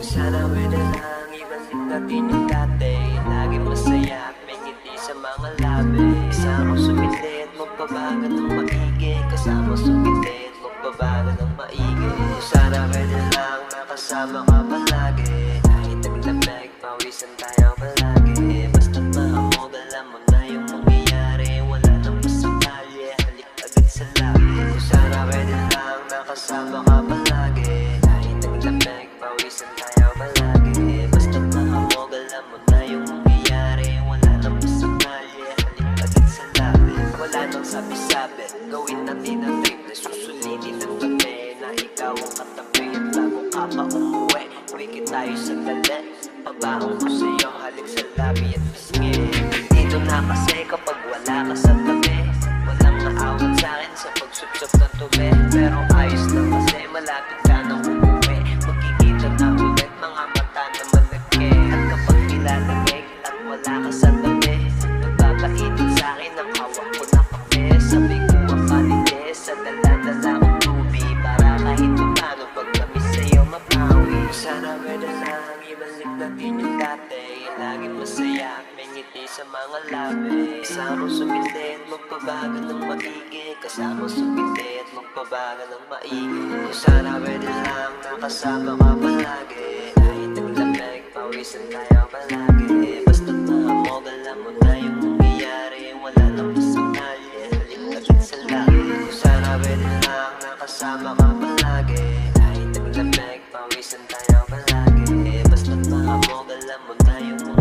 Sana pwede lang ipansin natin yung dati. Lagi masaya at may ngiti sa mga labi. Kasama sumilit, magpabaga ng maigi. Kasama sumilit, magpabaga ng maigi. Sana pwede lang nakasama ka palagi. Sabi-sabi, gawin natin ang trip na susulitin ng gabi Na ikaw ang katabi at bago ka pa umuwi. Wiki tayo sa dali, pabaong ko sa'yo Halik sa labi at pisngi Dito na kasi kapag wala ka sa tabi Walang naawat sa'kin sa pagsupsop ng tumi. Pero ayos na kasi malapit ka nang umuwi. Magkikita na ulit mga mata na malaki At kapag nilalamig at wala ka sa tabi Sana pwede lang ibalik natin yung dati. Lagi masaya at may ngiti sa mga labi. Kasama sumilit, magpabago ng maigi. Kasama sumilit, magpabago ng maigi. Sana pwede lang nakasama ka palagi. Kahit naglamig, pawisan tayo palagi. Basta't mahamog, alam mo na yung mangyayari Wala nang masakali, halik agad sa lagi Sana pwede lang nakasama ka palagi pawisan tayo palagi Basta't mahamog, alam mo na yung